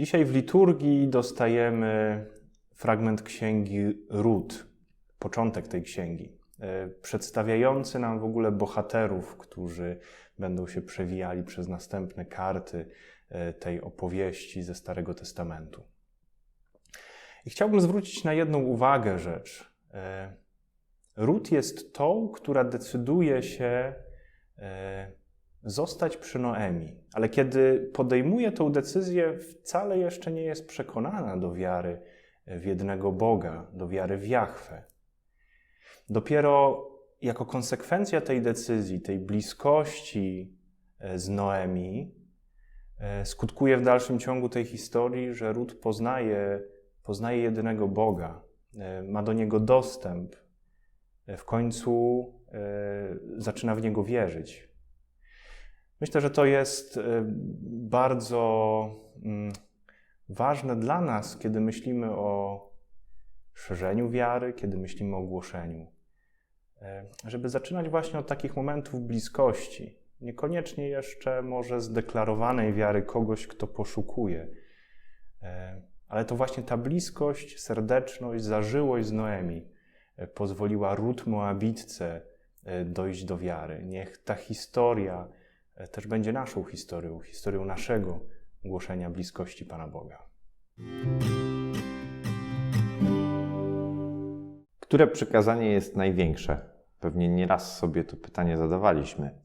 Dzisiaj w liturgii dostajemy fragment księgi Ród, początek tej księgi, e, przedstawiający nam w ogóle bohaterów, którzy będą się przewijali przez następne karty e, tej opowieści ze Starego Testamentu. I chciałbym zwrócić na jedną uwagę rzecz. E, Ród jest tą, która decyduje się zostać przy Noemi. Ale kiedy podejmuje tę decyzję, wcale jeszcze nie jest przekonana do wiary w jednego Boga, do wiary w Jahwe. Dopiero jako konsekwencja tej decyzji, tej bliskości e, z Noemi, e, skutkuje w dalszym ciągu tej historii, że Ród poznaje, poznaje jedynego Boga, e, ma do niego dostęp, w końcu zaczyna w niego wierzyć. Myślę, że to jest y, bardzo mm, ważne dla nas, kiedy myślimy o szerzeniu wiary, kiedy myślimy o głoszeniu. Y, żeby zaczynać właśnie od takich momentów bliskości. Niekoniecznie jeszcze może zdeklarowanej wiary kogoś, kto poszukuje, y, ale to właśnie ta bliskość, serdeczność, zażyłość z Noemi pozwoliła Rut Moabitce dojść do wiary. Niech ta historia też będzie naszą historią, historią naszego głoszenia bliskości Pana Boga. Które przykazanie jest największe? Pewnie nieraz sobie to pytanie zadawaliśmy.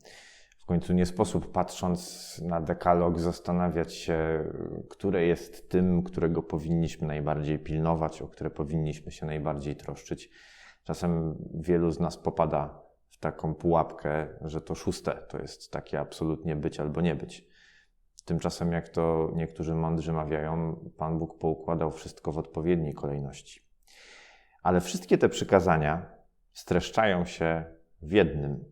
W końcu nie sposób, patrząc na dekalog, zastanawiać się, które jest tym, którego powinniśmy najbardziej pilnować, o które powinniśmy się najbardziej troszczyć. Czasem wielu z nas popada w taką pułapkę, że to szóste to jest takie absolutnie być albo nie być. Tymczasem, jak to niektórzy mądrzy mawiają, Pan Bóg poukładał wszystko w odpowiedniej kolejności. Ale wszystkie te przykazania streszczają się w jednym.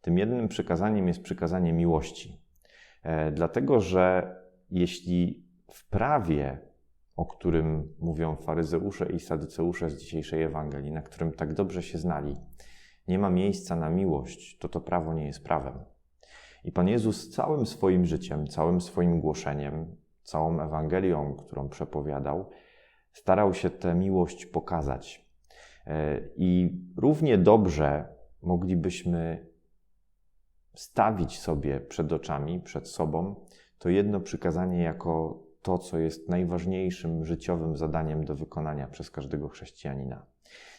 Tym jednym przykazaniem jest przykazanie miłości. E, dlatego, że jeśli w prawie, o którym mówią faryzeusze i sadyceusze z dzisiejszej Ewangelii, na którym tak dobrze się znali, nie ma miejsca na miłość, to to prawo nie jest prawem. I Pan Jezus całym swoim życiem, całym swoim głoszeniem, całą Ewangelią, którą przepowiadał, starał się tę miłość pokazać. E, I równie dobrze moglibyśmy stawić sobie przed oczami, przed sobą, to jedno przykazanie jako to, co jest najważniejszym życiowym zadaniem do wykonania przez każdego chrześcijanina.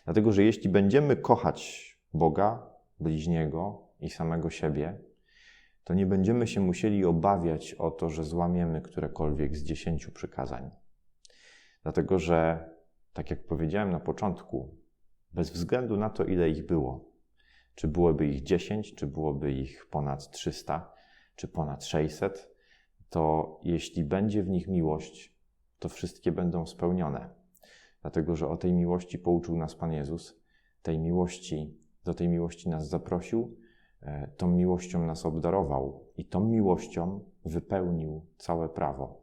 Dlatego, że jeśli będziemy kochać Boga, bliźniego i samego siebie, to nie będziemy się musieli obawiać o to, że złamiemy którekolwiek z dziesięciu przykazań. Dlatego, że, tak jak powiedziałem na początku, bez względu na to, ile ich było, czy byłoby ich dziesięć, czy byłoby ich ponad trzysta, czy ponad sześćset, to jeśli będzie w nich miłość, to wszystkie będą spełnione. Dlatego, że o tej miłości pouczył nas Pan Jezus, tej miłości do tej miłości nas zaprosił, e, tą miłością nas obdarował i tą miłością wypełnił całe prawo.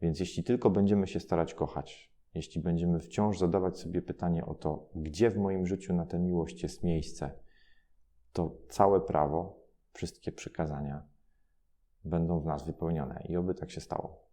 Więc jeśli tylko będziemy się starać kochać, jeśli będziemy wciąż zadawać sobie pytanie o to, gdzie w moim życiu na tę miłość jest miejsce, to całe prawo, wszystkie przykazania będą w nas wypełnione i oby tak się stało.